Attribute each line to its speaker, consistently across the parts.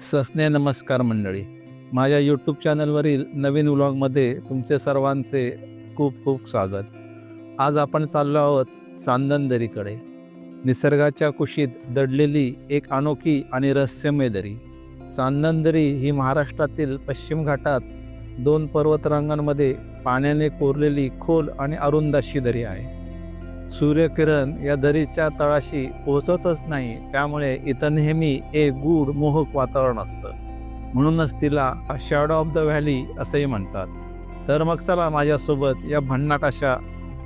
Speaker 1: सस्ने नमस्कार मंडळी. माझ्या यूट्यूब चॅनलवरील नवीन व्लॉगमध्ये तुमचे सर्वांचे खूप खूप स्वागत. आज आपण चाललो आहोत चांदन दरीकडे निसर्गाच्या कुशीत दडलेली एक अनोखी आणि रहस्यमय दरी. चांदन दरी ही महाराष्ट्रातील पश्चिम घाटात दोन पर्वतरांगांमध्ये पाण्याने कोरलेली खोल आणि अरुंद अशी दरी आहे. सूर्यकिरण या दरीच्या तळाशी पोहोचतच नाही त्यामुळे इथं नेहमी एक गूढ मोहक वातावरण असतं. म्हणूनच तिला शॅडो ऑफ द व्हॅली असंही म्हणतात. तर मग चला माझ्यासोबत या भन्नाट अशा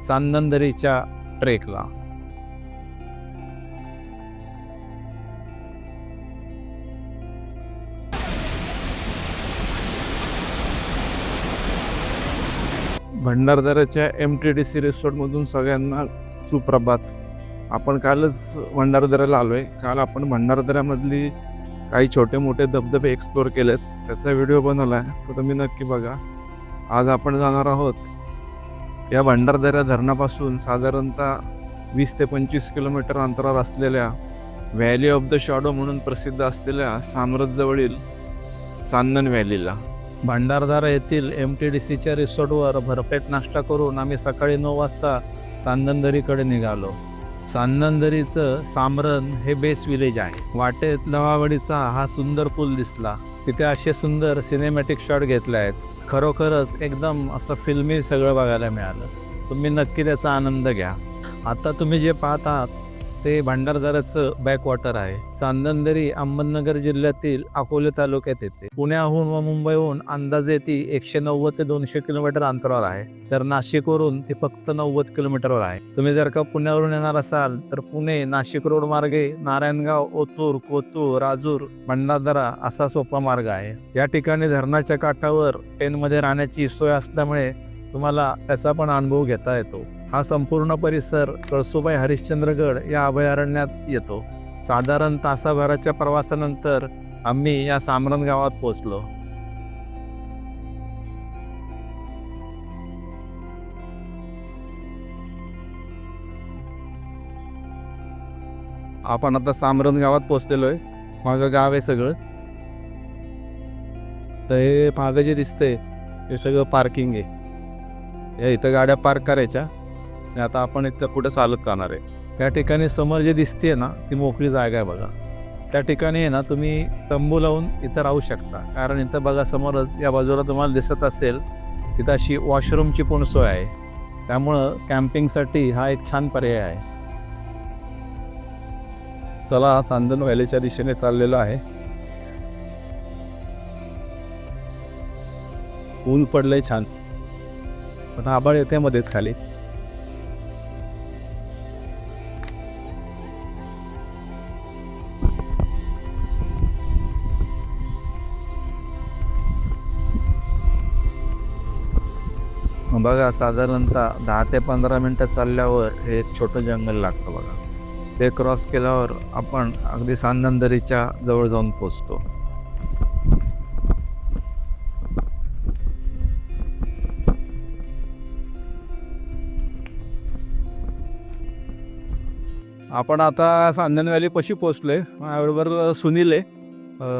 Speaker 1: चांदनदरीच्या ट्रेकला. भंडारदऱ्याच्या एम टी डी सी रिसॉर्टमधून सगळ्यांना सुप्रभात. आपण कालच भंडारदऱ्याला आलो आहे काल आपण भंडारदऱ्यामधली काही छोटे मोठे धबधबे एक्सप्लोअर केलेत. त्याचा व्हिडिओ बनवला आहे तो तुम्ही नक्की बघा. आज आपण जाणार आहोत या भंडारदऱ्या धरणापासून साधारणतः वीस ते पंचवीस किलोमीटर अंतरावर असलेल्या व्हॅली ऑफ द शॉडो म्हणून प्रसिद्ध असलेल्या साम्रतजवळील चांदन व्हॅलीला भंडारदारा येथील एम टी डी सीच्या रिसॉर्टवर भरपेट नाश्ता करून आम्ही सकाळी नऊ वाजता चांदनदरीकडे निघालो. चांदनदरीचं सामरण हे बेस विलेज आहे. वाटेत लवावडीचा हा सुंदर पूल दिसला. तिथे असे सुंदर सिनेमॅटिक शॉट घेतले आहेत. खरोखरच एकदम असं फिल्मी सगळं बघायला मिळालं. तुम्ही नक्की त्याचा आनंद घ्या. आता तुम्ही जे पाहत आहात ते भंडारदऱ्याचं बॅकवॉटर आहे. चांदनदरी अहमदनगर जिल्ह्यातील अकोले तालुक्यात येते. पुण्याहून व मुंबईहून अंदाजे ती एकशे नव्वद ते दोनशे किलोमीटर अंतरावर आहे. तर नाशिकवरून ती फक्त नव्वद किलोमीटरवर आहे. तुम्ही जर का पुण्यावरून येणार असाल तर पुणे नाशिक रोड मार्गे नारायणगाव ओतूर कोतूर राजूर भंडारदरा असा सोपा मार्ग आहे. या ठिकाणी धरणाच्या काठावर ट्रेनमध्ये राहण्याची सोय असल्यामुळे तुम्हाला त्याचा पण अनुभव घेता येतो. हा संपूर्ण परिसर कळसुबाई हरिश्चंद्रगड या अभयारण्यात येतो. साधारण तासाभराच्या प्रवासानंतर आम्ही या सामरण गावात पोचलो आपण आता सामरण गावात पोचलेलो आहे मागं गाव आहे सगळं. तर हे मागं जे दिसतंय हे सगळं पार्किंग आहे. या इथं गाड्या पार्क करायच्या. आणि आता आपण इथं कुठं चालत जाणार आहे? त्या ठिकाणी समोर जे दिसते ना ती मोकळी जागा आहे बघा. त्या ठिकाणी आहे ना तुम्ही तंबू लावून इथं राहू शकता. कारण इथं बघा समोरच या बाजूला तुम्हाला दिसत असेल तिथं अशी वॉशरूमची पण सोय आहे. त्यामुळं कॅम्पिंगसाठी हा एक छान पर्याय आहे. चला चांदण व्हॅलीच्या दिशेने चाललेलो आहे. ऊन पडलंय छान. पण आबाळ येते मध्येच खाली. बघा साधारणतः दहा ते पंधरा मिनटं चालल्यावर हे एक छोटं जंगल लागतं बघा. ते क्रॉस केल्यावर आपण अगदी सांदनदरीच्या जवळ जाऊन पोचतो. आपण आता सांदन व्हॅली पशी पोचलोय. माझ्याबरोबर सुनील आहे.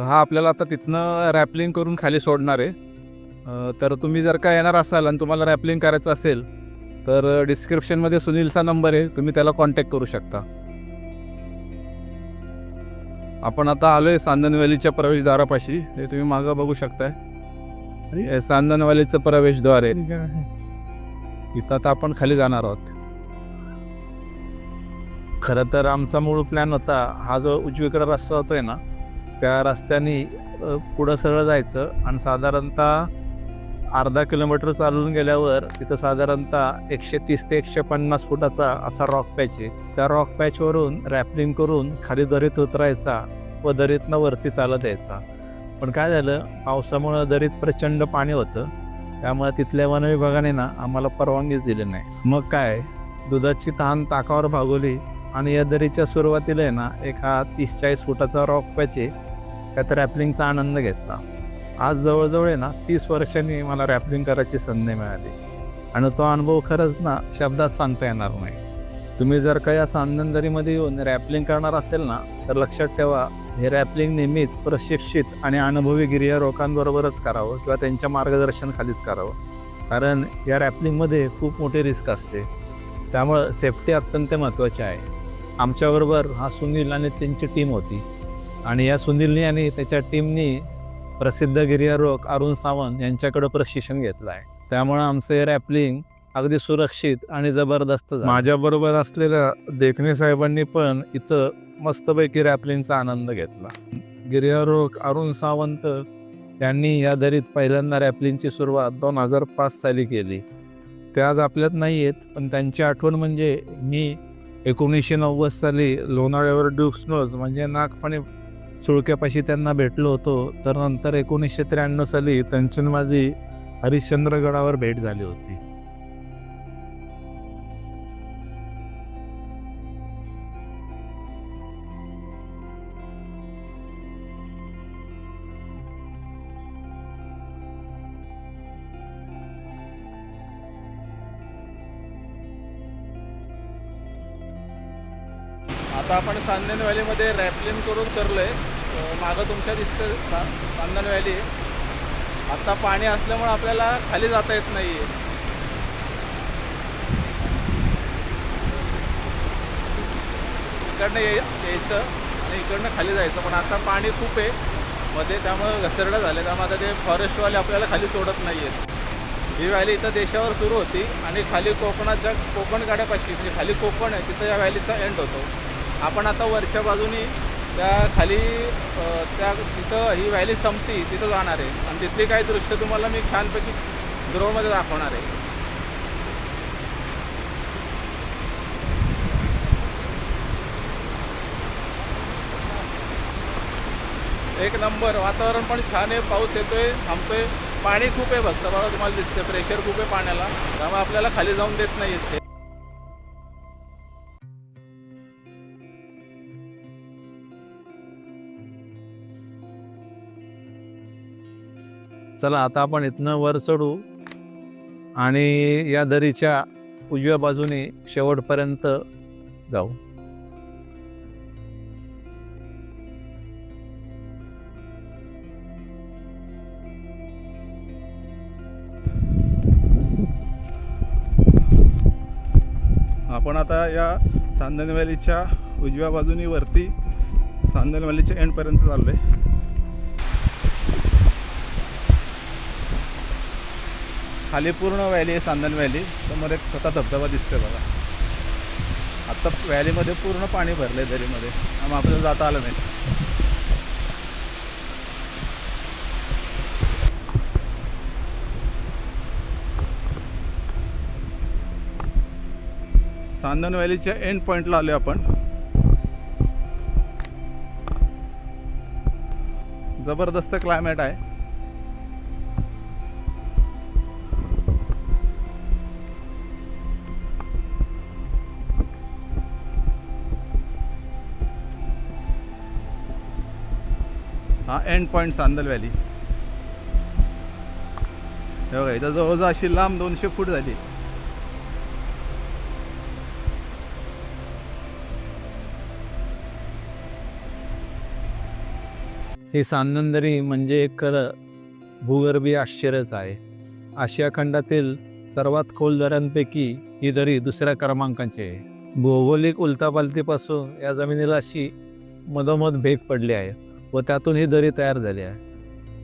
Speaker 1: हा आपल्याला आता तिथनं रॅपलिंग करून खाली सोडणार आहे. तर तुम्ही जर का येणार असाल आणि तुम्हाला रॅपलिंग करायचं असेल तर डिस्क्रिप्शनमध्ये सुनीलचा नंबर आहे. तुम्ही त्याला कॉन्टॅक्ट करू शकता. आपण आता आलो आहे व्हॅलीच्या प्रवेशद्वारापाशी. हे तुम्ही मागं बघू शकताय. आणि हे प्रवेशद्वार आहे. इथं आता आपण खाली जाणार आहोत. खरं तर आमचा मूळ प्लॅन होता हा जो उजवीकडे रस्ता होतोय ना त्या रस्त्याने पुढं सरळ जायचं आणि साधारणतः अर्धा किलोमीटर चालून गेल्यावर तिथं साधारणतः एकशे तीस ते एकशे पन्नास फुटाचा असा रॉक पॅच आहे. त्या रॉक पॅचवरून रॅपलिंग करून खाली दरीत उतरायचा व दरीतनं वरती चालत यायचा. पण काय झालं पावसामुळं दरीत प्रचंड पाणी होतं. त्यामुळे तिथल्या वनविभागाने ना आम्हाला परवानगीच दिली नाही. मग काय दुधाची तहान ताकावर भागवली आणि या दरीच्या सुरुवातीला आहे ना एक हा तीस चाळीस फुटाचा रॉक पॅच आहे. त्यात रॅपलिंगचा आनंद घेतला. आज जवळजवळ आहे ना तीस वर्षांनी मला रॅपलिंग करायची संधी मिळाली. आणि तो अनुभव खरंच ना शब्दात सांगता येणार नाही. तुम्ही जर का या सांदनदरीमध्ये येऊन रॅपलिंग करणार असेल ना तर लक्षात ठेवा हे रॅपलिंग नेहमीच प्रशिक्षित आणि अनुभवी गिर्यारोहकांबरोबरच करावं किंवा त्यांच्या मार्गदर्शनखालीच करावं. कारण या रॅपलिंगमध्ये खूप मोठी रिस्क असते. त्यामुळं सेफ्टी अत्यंत महत्त्वाची आहे. आमच्याबरोबर हा सुनील आणि त्यांची टीम होती. आणि या सुनीलनी आणि त्याच्या टीमनी प्रसिद्ध गिर्यारोहक अरुण सावंत यांच्याकडं प्रशिक्षण घेतलं आहे. त्यामुळं आमचं हे रॅपलिंग अगदी सुरक्षित आणि जबरदस्त
Speaker 2: माझ्याबरोबर असलेल्या देखणे साहेबांनी पण इथं मस्तपैकी रॅपलिंगचा आनंद घेतला. गिर्यारोहक अरुण सावंत यांनी या दरीत पहिल्यांदा रॅपलिंगची सुरुवात दोन हजार पाच साली केली. ते आज आपल्यात नाही आहेत पण त्यांची आठवण म्हणजे मी एकोणीसशे नव्वद साली लोणावळ्यावर ड्युक्सनोज म्हणजे नागफणी सुळक्यापाशी त्यांना भेटलो होतो तर नंतर एकोणीसशे त्र्याण्णव साली त्यांची माझी हरिश्चंद्रगडावर भेट झाली होती.
Speaker 3: आता आपण चांदण व्हॅलीमध्ये रॅपलिंग करून करलो आहे मागं तुमच्या दिसतं चा- चांदण व्हॅली. आता पाणी असल्यामुळे आपल्याला खाली जाता येत नाही आहे इकडनं ये यायचं आणि इकडनं खाली जायचं. पण आता पाणी खूप आहे. मध्ये त्यामुळे घसरडं झाले. त्यामुळे आता ते फॉरेस्टवाले आपल्याला खाली सोडत नाही आहेत ही व्हॅली इथं देशावर सुरू होती आणि खाली कोकणाच्या कोकण गाड्यापाशी म्हणजे खाली कोकण आहे तिथं या व्हॅलीचा एंड होतो. आपण आता वरच्या बाजूनी त्या खाली त्या तिथं ही व्हॅली संपती तिथं जाणार आहे. आणि तिथली काही दृश्य तुम्हाला मी छानपैकी ड्रोनमध्ये दाखवणार आहे. एक नंबर वातावरण पण छान आहे पाऊस येतोय थांबतोय. पाणी खूप आहे बघता बघा तुम्हाला दिसते प्रेशर खूप आहे पाण्याला. त्यामुळे आपल्याला खाली जाऊन देत नाही येते
Speaker 1: चला आता आपण इथनं वर चढू. आणि या दरीच्या उजव्या बाजूने शेवटपर्यंत जाऊ.
Speaker 3: आपण आता या चांदण व्हॅलीच्या उजव्या बाजूनी वरती चांदण व्हॅलीच्या एंडपर्यंत चाललो आहे खाली पूर्ण व्हॅली आहे सांदण व्हॅली समोर एक छोटा धबधबा दिसतोय बघा. आत्ता व्हॅलीमध्ये पूर्ण पाणी भरलं आहे दरीमध्ये. त्यामुळे आपल्याला जाता आलं नाही. चांदण व्हॅलीच्या एंड पॉईंटला आलो आपण. जबरदस्त क्लायमेट आहे. हा एंड पॉईंट सांदल व्हॅली हे बघा इथं जवळजवळ अशी लांब दोनशे फूट झाली.
Speaker 1: ही सांदनदरी म्हणजे एक खरं भूगर्भीय आश्चर्यच आहे. आशिया खंडातील सर्वात खोल दऱ्यांपैकी ही दरी दुसऱ्या क्रमांकाची आहे. भौगोलिक उलतापालतीपासून या जमिनीला अशी मधोमध भेग पडली आहे. व त्यातून ही दरी तयार झाली आहे.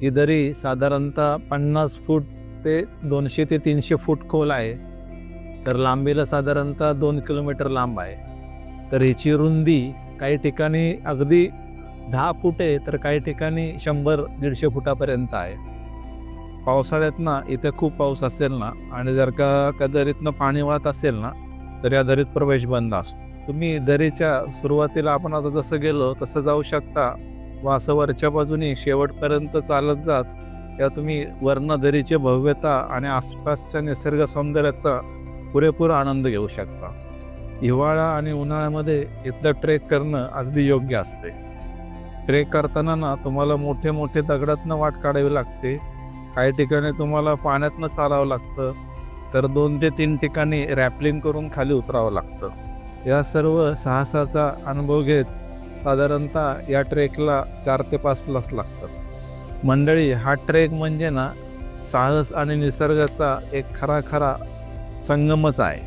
Speaker 1: ही दरी साधारणतः पन्नास फूट ते दोनशे ते तीनशे फूट खोल आहे. तर लांबीला साधारणतः दोन किलोमीटर लांब आहे. तर हिची रुंदी काही ठिकाणी अगदी दहा फूट आहे तर काही ठिकाणी शंभर दीडशे फुटापर्यंत आहे. पावसाळ्यात ना इथे खूप पाऊस असेल ना आणि जर का का दरीतनं पाणी वाहत असेल ना तर या दरीत प्रवेश बंद असतो. तुम्ही दरीच्या सुरुवातीला आपण आता जसं गेलो तसं जाऊ शकता. व असं वरच्या बाजूने शेवटपर्यंत चालत जात या तुम्ही वर्णधरीची भव्यता आणि आसपासच्या निसर्ग सौंदर्याचा पुरेपूर आनंद घेऊ शकता. हिवाळा आणि उन्हाळ्यामध्ये इथलं ट्रेक करणं अगदी योग्य असते. ट्रेक करताना ना तुम्हाला मोठे मोठे दगडातनं वाट काढावी लागते. काही ठिकाणी तुम्हाला पाण्यातनं चालावं लागतं. तर दोन ते तीन ठिकाणी रॅपलिंग करून खाली उतरावं लागतं. या सर्व साहसाचा अनुभव घेत साधारणतः या ट्रेकला चार ते पाच तास लागतात. मंडळी हा ट्रेक म्हणजे ना साहस आणि निसर्गाचा एक खरा खरा संगमच आहे.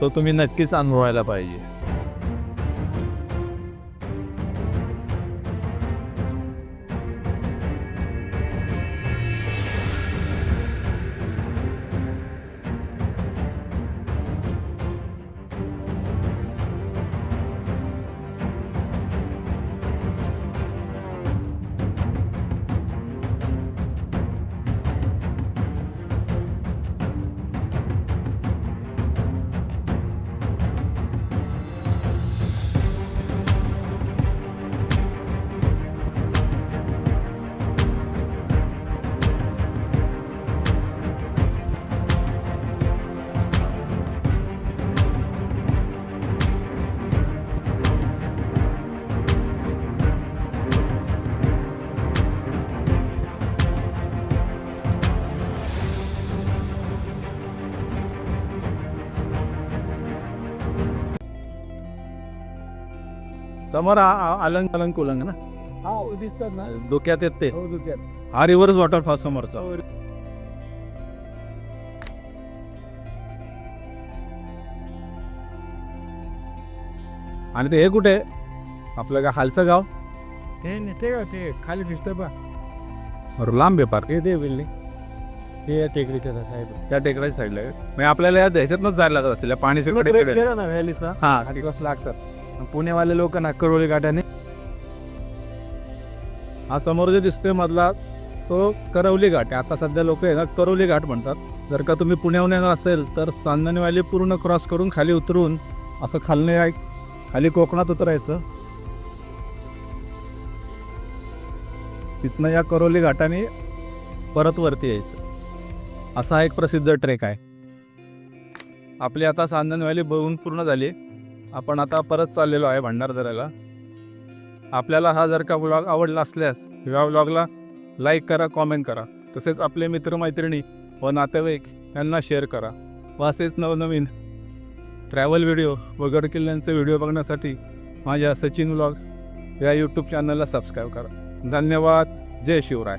Speaker 1: तो तुम्ही नक्कीच अनुभवायला पाहिजे. समोर अलंग अलंग उलंग ना?
Speaker 4: हा दिसतात ना.
Speaker 1: डोक्यात येत ते.
Speaker 4: हो
Speaker 1: हा रिव्हर्स वॉटरफॉल समोरचा. आणि ते हे कुठे? आपलं का खालचं गाव?
Speaker 4: ते नाही ते का ते? खाली दिसतं बा.
Speaker 1: बरं लांब आहे पार
Speaker 4: हे ते बिल्डिंग. हे टेकडीच्या साईड
Speaker 1: त्या टेकडाच्या साईडला आहे. म्हणजे आपल्याला या ह्याच्यातनंच जायला लागत असेल. या पाणी सगळं
Speaker 4: ना व्हॅलीचा?
Speaker 1: हा
Speaker 4: लागतात. पुणेवाले लोक ना करोली घाटाने.
Speaker 1: हा समोर जे दिसतोय मधला तो करवली घाट आहे. आता सध्या लोक आहे ना करवली घाट म्हणतात. जर का तुम्ही पुण्याहून येणार असेल तर चांदणीवाली पूर्ण क्रॉस करून खाली उतरून असं खालने आहे खाली कोकणात उतरायचं. तिथनं या करोली घाटाने परत वरती यायचं. असा एक प्रसिद्ध ट्रेक आहे. आपली आता चांदण व्हॅली बघून पूर्ण झाली. आपण आता परत चाललेलो आहे भंडारदऱ्याला. आपल्याला हा जर का व्लॉग आवडला असल्यास या व्लॉगला लाईक करा कॉमेंट करा. तसेच आपले मित्रमैत्रिणी व नातेवाईक यांना शेअर करा. व असेच नवनवीन ट्रॅव्हल व्हिडिओ व गडकिल्ल्यांचे व्हिडिओ बघण्यासाठी माझ्या सचिन व्लॉग या यूट्यूब चॅनलला सबस्क्राईब करा. धन्यवाद. जय शिवराय.